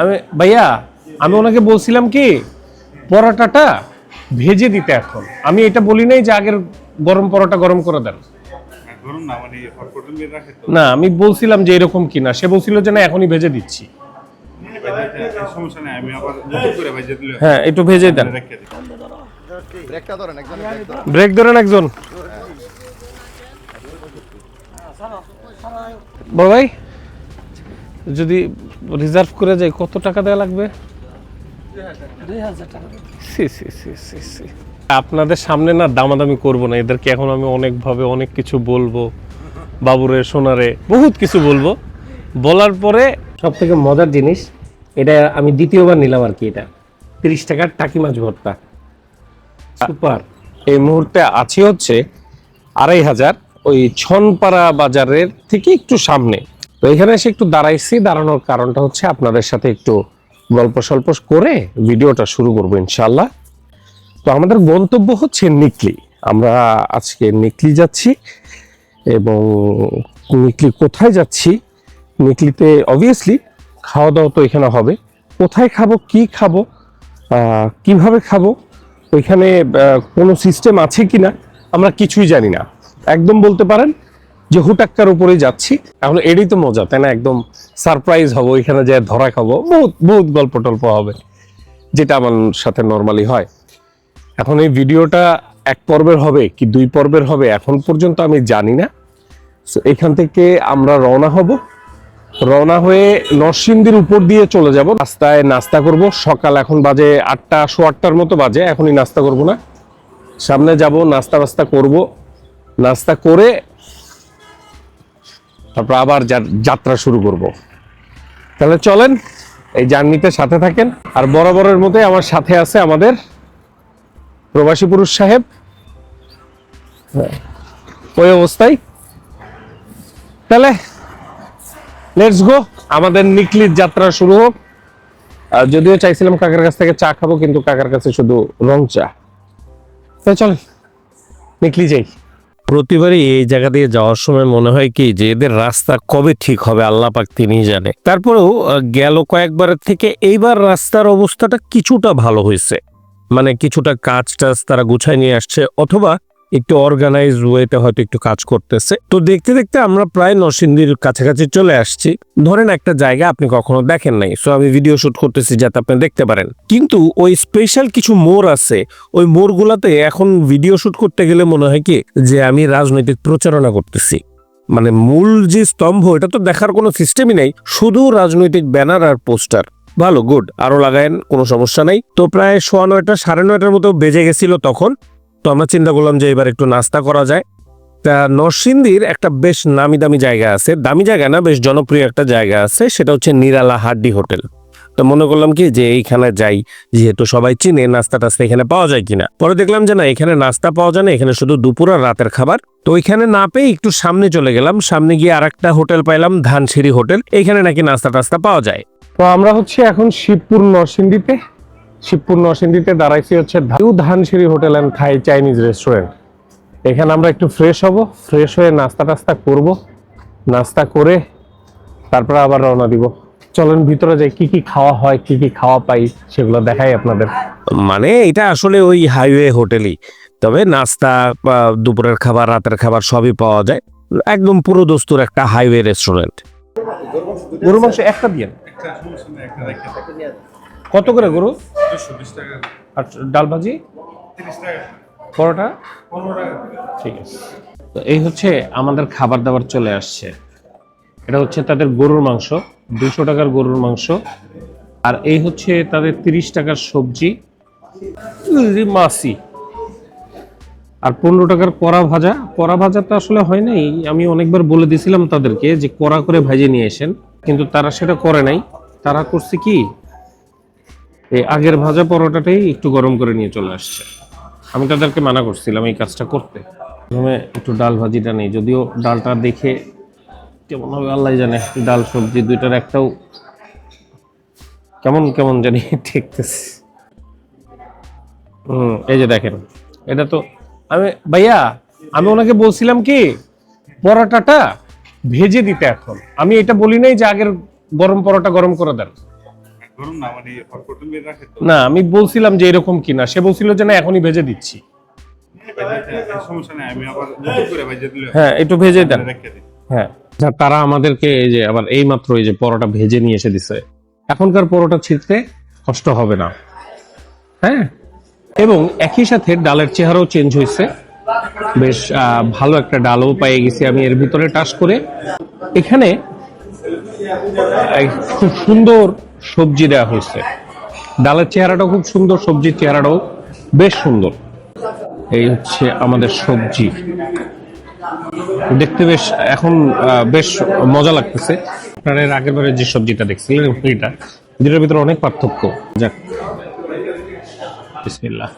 আমি ভাইয়া আমি ওনাকে বলছিলাম কি পরোটাটা ভেজে দিতে এখন। আমি এটা বলি নাই যে আগের গরম পরোটা গরম করে দেন। না মানে না আমি বলছিলাম যে এরকম কিনা। সে বলছিল যে না এখনই ভেজে দিচ্ছি। দিলে হ্যাঁ একটু ভেজে দেন। ব্রেক ধরেন একজন। বড় ভাই যদি রিজার্ভ করে যাই কত টাকা দেওয়া লাগবে? সি, সি, সি, সি, সি। আপনাদের সামনে না দামাদামি করব না এদেরকে এখন আমি অনেকভাবে অনেক কিছু বলব। বাবুরে সোনারে বহুত কিছু বলব। বলার পরে সব থেকে মজার জিনিস এটা আমি দ্বিতীয়বার নিলাম আর কি এটা। তিরিশ টাকার টাকি মাছ ভর্তা। সুপার। এই মুহূর্তে আছি হচ্ছে আড়াই হাজার ওই ছনপাড়া বাজারের থেকে একটু সামনে। তো এখানে এসে একটু দাঁড়াইছি, দাঁড়ানোর কারণটা হচ্ছে আপনাদের সাথে একটু গল্প সল্প করে ভিডিওটা শুরু করব ইনশাল্লাহ তো আমাদের গন্তব্য হচ্ছে নিকলি। আমরা আজকে নিকলি যাচ্ছি এবং নিকলি কোথায় যাচ্ছি? নিকলিতে অবভিয়াসলি খাওয়া দাওয়া তো এখানে হবে। কোথায় খাব, কি খাব কীভাবে খাব, ওইখানে কোনো সিস্টেম আছে কিনা, আমরা কিছুই জানি না। একদম বলতে পারেন যে হুটাক্কার উপরে যাচ্ছি এখন এরই তো মজা তাই না? একদম সারপ্রাইজ হব এখানে যে ধরা খাব বহুত বহুত গল্প টল্প হবে যেটা আমার সাথে নর্মালি হয়। এখন এই ভিডিওটা এক পর্বের হবে কি দুই পর্বের হবে এখন পর্যন্ত আমি জানি না। So, এখান থেকে আমরা রওনা হব। রওনা হয়ে নরসিংদীর উপর দিয়ে চলে যাব। রাস্তায় নাস্তা করব। সকাল এখন বাজে আটটা শো আটটার মতো বাজে এখনই নাস্তা করব না। সামনে যাব নাস্তা বাস্তা করব। নাস্তা করে তারপর আবার যাত্রা শুরু করব। তাহলে চলেন, এই জার্নিতে সাথে থাকেন। আর বরাবরের মতোই আমার সাথে আছে আমাদের প্রবাসী পুরুষ সাহেব। ওই অবস্থায়। তাহলে লেটস গো আমাদের নিকলির যাত্রা শুরু হোক। আর যদিও চাইছিলাম কাকার কাছ থেকে চা খাব, কিন্তু কাকার কাছে শুধু রং চা। তো চল নিকলি যাই। প্রতিবারই এই জায়গা দিয়ে যাওয়ার সময় মনে হয় কি যে এদের রাস্তা কবে ঠিক হবে আল্লাহ পাক তিনি জানে। তারপরেও গেল কয়েকবারের থেকে এইবার রাস্তার অবস্থাটা কিছুটা ভালো হয়েছে। মানে কিছুটা কাজ টাজ তারা গুছায় নিয়ে আসছে অথবা একটু অর্গানাইজ ওয়েতে হয়তো একটু কাজ করতেছে। তো দেখতে দেখতে আমরা প্রায় নরসিংদীর কাছাকাছি চলে আসছি। ধরেন একটা জায়গা আপনি কখনো দেখেন নাই। সো আমি ভিডিও শুট করতেছি যাতে আপনি দেখতে পারেন। কিন্তু ওই স্পেশাল কিছু মোড় আছে। ওই মোড়গুলাতে এখন ভিডিও শুট করতে গেলে মনে হয় কি? যে আমি রাজনৈতিক প্রচারণা করতেছি। মানে মূল যে স্তম্ভ, এটা তো দেখার কোনো সিস্টেমই নেই। শুধু রাজনৈতিক ব্যানার আর পোস্টার। ভালো গুড আরও লাগায়েন, কোনো সমস্যা নাই। তো প্রায় সোয়া নয়টা, সাড়ে নয়টার মতো বেজে গেছিল তখন। তো আমরা চিন্তা করলাম যে এবার একটু নাস্তা করা যায়। তা নরসিংদীর একটা বেশ নামি দামি জায়গা আছে। দামি জায়গা না, বেশ জনপ্রিয় একটা জায়গা আছে, সেটা হচ্ছে নিরালা হাড্ডি হোটেল। তো মনে করলাম কি যে এইখানে যাই, যেহেতু সবাই চিনে নাস্তা টাস্তা এখানে পাওয়া যায় কিনা। পরে দেখলাম যে না, এখানে নাস্তা পাওয়া যায় না, এখানে শুধু দুপুর আর রাতের খাবার। তো ওইখানে না পেয়ে একটু সামনে চলে গেলাম। সামনে গিয়ে আর একটা হোটেল পাইলাম, ধানসিঁড়ি হোটেল। এইখানে নাকি নাস্তা টাস্তা পাওয়া যায়। তো আমরা হচ্ছে এখন শিবপুর নরসিংদীতে। শিবপুর নরসিংদীতে দাঁড়াইছি হচ্ছে new Dhansiri hotel and Thai Chinese restaurant এখানে আমরা একটু ফ্রেশ হব ফ্রেশ হয়ে নাস্তা টাস্তা করব। নাস্তা করে তারপরে আবার রওনা দিব। চলেন ভিতরে যাই কি কি খাওয়া হয় কি কি খাওয়া পাই সেগুলো দেখাই আপনাদের। মানে এটা আসলে ওই হাইওয়ে হোটেলই তবে নাস্তা দুপুরের খাবার রাতের খাবার সবই পাওয়া যায়। একদম পুরো দস্তুর একটা হাইওয়ে রেস্টুরেন্ট গরু মাংস একটা দিয়ে। কত করে গরু? টাকা। আর ডাল ভাজি? পরোটা? ঠিক আছে। তো এই হচ্ছে আমাদের খাবার দাবার চলে আসছে। এটা হচ্ছে তাদের গরুর মাংস দুশো টাকার গরুর মাংস। আর এই হচ্ছে তাদের তিরিশ টাকার সবজি মাসি আর পনেরো টাকার কড়া ভাজা। কড়া ভাজা তো আসলে হয় নাই। আমি অনেকবার বলে দিয়েছিলাম তাদেরকে যে কড়া করে ভাজে নিয়ে আসেন। কিন্তু তারা সেটা করে নাই। তারা করছে কি? এই আগের ভাজা পরোটাটাই একটু গরম করে নিয়ে চলে আসছে। আমি তাদেরকে মানা করছিলাম এই কাজটা করতে। প্রথমে একটু ডাল ভাজিটা নেই, যদিও ডালটা দেখে কেমন হবে আল্লাহ জানে, ডাল, সবজি দুইটার একটাও কেমন কেমন জানি ঠেকতেছে হুম, এই যে দেখেন, এটা তো আমি, ভাইয়া, আমি ওনাকে বলছিলাম কি, পরোটাটা ভেজে দিতে এখন। আমি এটা বলি নাই যে আগের গরম পরোটা গরম করে দেন। না মানে না আমি বলছিলাম যে এরকম কিনা সে বলছিল যে না এখনই ভেজে দিচ্ছি। হ্যাঁ একটু ভেজে দেন। হ্যাঁ। আচ্ছা, তারা আমাদেরকে এই যে আবার এই মাত্র এই যে পরোটা ভেজে নিয়ে এসে দিছে। এখনকার পরোটা ছিঁড়তে কষ্ট হবে না। হ্যাঁ? এবং একই সাথে ডালের চেহারাও চেঞ্জ হয়েছে। বেশ আহ, ভালো একটা ডালও পেয়ে গেছি আমি এর ভিতরে টাচ করে। এখানে খুব সুন্দর সবজি দেওয়া হয়েছে। ডালের চেহারাটাও খুব সুন্দর, সবজির চেহারাটাও বেশ সুন্দর। এই হচ্ছে আমাদের সবজি। দেখতে বেশ, এখন বেশ মজা লাগতেছে। আপনারা আগের বারে যে সবজিটা দেখছিলেন এটা দুটোর ভিতরে অনেক পার্থক্য। যাক, বিসমিল্লাহ।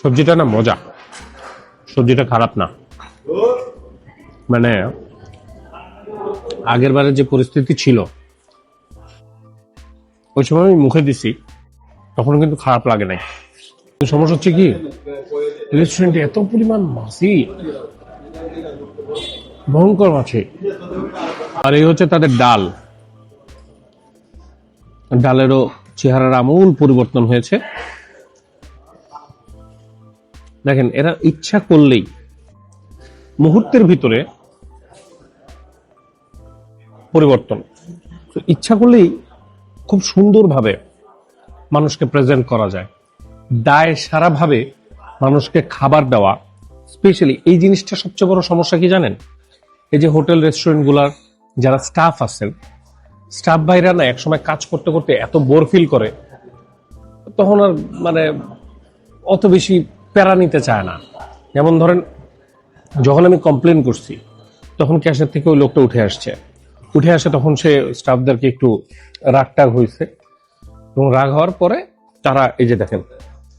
সবজিটা না মজা। সবজিটা খারাপ না। মানে আগের বারে যে পরিস্থিতি ছিল, ওই সময় আমি মুখে দিছি তখন কিন্তু খারাপ লাগে নাই। সমস্যা হচ্ছে কি, রেস্টুরেন্টে এত পরিমাণ মাছি, ভয়ঙ্কর মাছে। আর এই হচ্ছে তাদের ডাল। ডালেরও চেহারার আমূল পরিবর্তন হয়েছে। দেখেন, এরা ইচ্ছা করলেই মুহূর্তের ভিতরে পরিবর্তন। ইচ্ছা করলেই খুব সুন্দরভাবে মানুষকে প্রেজেন্ট করা যায়। দায় সারাভাবে মানুষকে খাবার দেওয়া। স্পেশালি এই জিনিসটা সবচেয়ে বড় সমস্যা কি জানেন? এই যে হোটেল রেস্টুরেন্টগুলোর যারা স্টাফ আছেন স্টাফ ভাইরা না একসময় কাজ করতে করতে এত বোর ফিল করে, তখন আর মানে অত বেশি প্যারা নিতে চায় না। যেমন ধরেন, যখন আমি কমপ্লেন করছি, তখন ক্যাশের থেকে ওই লোকটা উঠে আসছে। উঠে আসে তখন সে স্টাফদেরকে একটু রাগ টাগ হয়েছে। এবং রাগ হওয়ার পরে তারা এই যে দেখেন,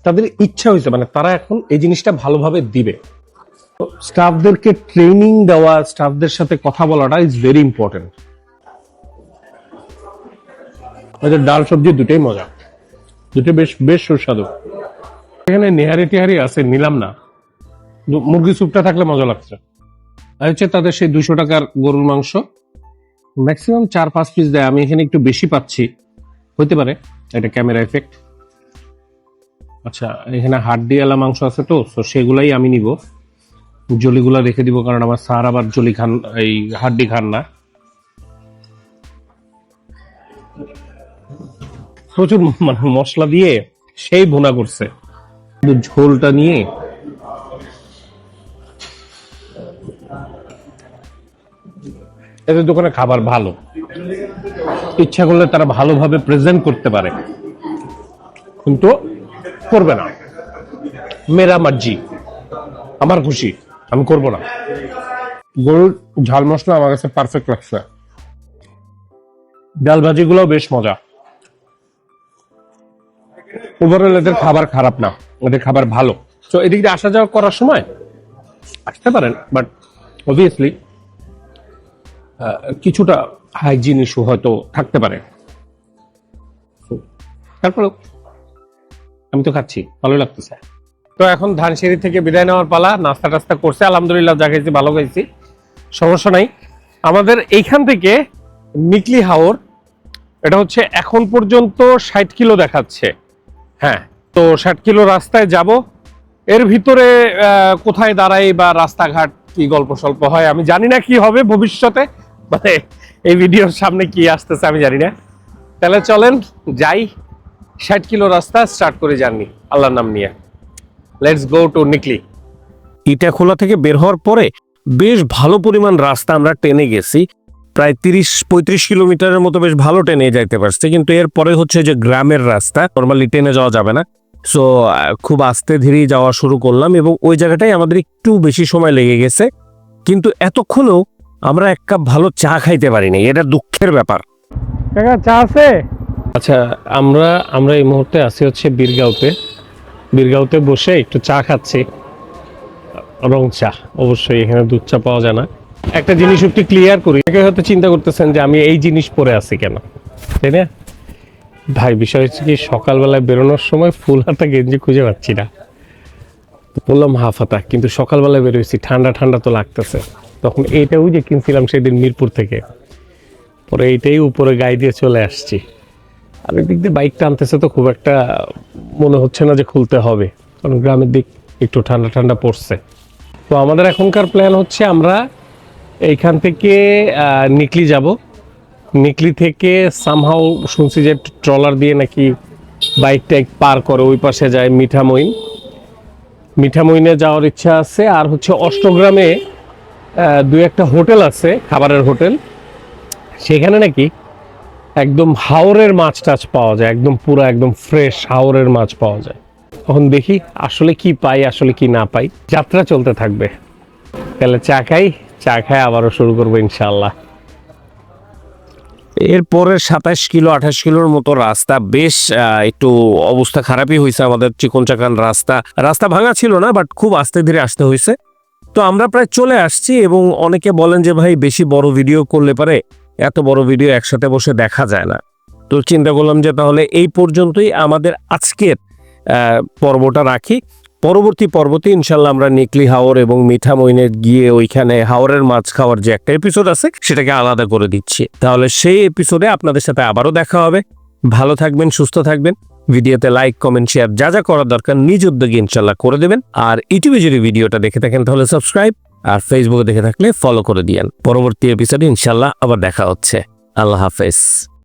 তাদের ইচ্ছা হয়েছে মানে তারা এখন এই জিনিসটা ভালোভাবে দিবে। স্টাফদেরকে ট্রেনিং দেওয়া, স্টাফদের সাথে কথা বলাটা ইজ ভেরি ইম্পর্টেন্ট ডাল সবজি দুটোই মজা। দুটো বেশ বেশ সুস্বাদু। এখানে নেহারি টেহারি আছে, নিলাম না। মুরগি স্যুপটা থাকলে মজা লাগছে। আর হচ্ছে তাদের সেই দুশো টাকার গরুর মাংস। ম্যাক্সিমাম চার, পাঁচ পিস দেয়। আমি এখানে একটু বেশি পাচ্ছি। হইতে পারে। এটা ক্যামেরা এফেক্ট আচ্ছা এখানে হাড্ডিওয়ালা মাংস আছে তো তো সেগুলাই আমি নিব। জলিগুলা রেখে দিব, কারণ আমার স্যার আবার জলি খান, এই হাড্ডি খান না। প্রচুর মানে মশলা দিয়ে সেই ভুনা করছে। ঝোলটা নিয়ে। এদের দোকানে খাবার ভালো। ইচ্ছা করলে তারা ভালোভাবে প্রেজেন্ট করতে পারে। কিন্তু করবে না। মেরা মার্জি। আমার খুশি। আমি করব না। গরুর ঝাল মশলা আমার কাছে পারফেক্ট লাগছে। ডাল ভাজিগুলোও বেশ মজা। ওভারঅল এদের খাবার খারাপ না। এদের খাবার ভালো। তো এদিক দিয়ে আসা যাওয়া করার সময় আসতে পারেন বাট অবভিয়াসলি কিছুটা হাইজিন ইস্যু হয়তো থাকতে পারে। তারপরে আমি তো খাচ্ছি ভালো লাগতেছে। তো এখন ধানসিঁড়ি থেকে বিদায় নেওয়ার পালা, নাস্তা টাস্তা করছে, আলহামদুলিল্লাহ যা খাইছি ভালো খাইছি, সমস্যা নাই। আমাদের এইখান থেকে নিকলি হাওর, এটা হচ্ছে এখন পর্যন্ত ষাট কিলো দেখাচ্ছে। হ্যাঁ তো ষাট কিলো রাস্তায় যাব, এর ভিতরে কোথায় দাঁড়াই বা রাস্তাঘাট কি গল্প স্বল্প হয় আমি জানি না কি হবে ভবিষ্যতে। মানে এই ভিডিওর সামনে কি আসতেছে আমি জানি না। তাহলে চলেন যাই। ষাট কিলো রাস্তা স্টার্ট করে জার্নি। আল্লাহর নাম নিয়ে। Let's go to Nikli Itakhola থেকে বের হওয়ার পরে বেশ ভালো পরিমাণ রাস্তা আমরা টেনে গেছি। প্রায় তিরিশ, পঁয়ত্রিশ কিলোমিটারের মতো বেশ ভালো টেনে যাইতে পারছে। কিন্তু এরপরে হচ্ছে যে গ্রামের রাস্তা নর্মালি টেনে যাওয়া যাবে না। সো খুব আস্তে ধীরেই যাওয়া শুরু করলাম এবং ওই জায়গাটাই আমাদের একটু বেশি সময় লেগে গেছে। কিন্তু এতক্ষণও আমরা এক কাপ ভালো চা খাইতে পারি পারিনি এটা দুঃখের ব্যাপার। কাকা চা আছে? আচ্ছা আমরা আমরা এই মুহূর্তে আছি হচ্ছে বীরগাঁওতে। বীরগাঁওতে বসে একটু চা খাচ্ছি। রং চা অবশ্যই এখানে দুধ চা পাওয়া যায় না। একটা জিনিস একটু ক্লিয়ার করি অনেকে হয়তো চিন্তা করতেছেন যে আমি এই জিনিস পরে আছি কেন? তাই না? ভাই বিষয় হচ্ছে কি সকালবেলায় বেরোনোর সময় ফুল হাতা গেঞ্জি খুঁজে পাচ্ছি না। বললাম হাফ হাতা কিন্তু সকালবেলায় বেরোইছি ঠান্ডা ঠান্ডা তো লাগতেছে। তখন এইটাও যে কিনছিলাম সেদিন মিরপুর থেকে। পরে এইটাই উপরে গায়ে দিয়ে চলে আসছি। আর দিক দিয়ে বাইক টানতেছে তো খুব একটা মনে হচ্ছে না যে খুলতে হবে। কারণ গ্রামের দিক একটু ঠান্ডা ঠান্ডা পড়ছে। তো আমাদের এখনকার প্ল্যান হচ্ছে আমরা এইখান থেকে নিকলি যাব। নিকলি থেকে সামহাও শুনছি যে ট্রলার দিয়ে নাকি বাইক টাইক পার করে ওই পাশে যায় মিঠামইন। মিঠামইনে যাওয়ার ইচ্ছা আছে। আর হচ্ছে অষ্টগ্রামে দুই একটা হোটেল আছে, খাবারের হোটেল। সেখানে নাকি একদম হাওরের মাছ টাছ পাওয়া যায়, একদম পুরো একদম ফ্রেশ হাওরের মাছ পাওয়া যায়। তখন দেখি আসলে কি পাই, আসলে কি না পাই। যাত্রা চলতে থাকবে। তাহলে চা খাই চা খাই আবারও শুরু করব ইনশাল্লাহ এরপরে সাতাশ কিলো, আঠাশ কিলোর মতো রাস্তা। বেশ একটু অবস্থা খারাপই হয়েছে আমাদের চিকন চাকান রাস্তা। রাস্তা ভাঙা ছিল না বাট খুব আস্তে ধীরে আসতে হয়েছে তো আমরা প্রায় চলে আসছি এবং অনেকে বলেন যে, ভাই, বেশি বড় ভিডিও করলে পারে এত বড় ভিডিও একসাথে বসে দেখা যায় না। তো চিন্তা করলাম যে, তাহলে এই পর্যন্তই আমাদের আজকের পর্বটা রাখি। পরবর্তী পর্বতে ইনশাল্লাহ আমরা নিকলি হাওর এবং মিঠা মইনে গিয়ে ওইখানে হাওরের মাছ খাওয়ার যে একটা এপিসোড আছে, সেটাকে আলাদা করে দিচ্ছি। তাহলে সেই এপিসোডে আপনাদের সাথে আবারও দেখা হবে। ভালো থাকবেন, সুস্থ থাকবেন। ভিডিওতে লাইক কমেন্ট শেয়ার যা যা করার দরকার নিজ উদ্যোগে ইনশাল্লাহ করে দেবেন। আর ইউটিউবে যদি ভিডিওটা দেখে থাকেন তাহলে সাবস্ক্রাইব আর ফেসবুকে দেখে থাকলে ফলো করে দিয়েন। পরবর্তী এপিসোডে ইনশাল্লাহ আবার দেখা হচ্ছে। আল্লাহ হাফেজ।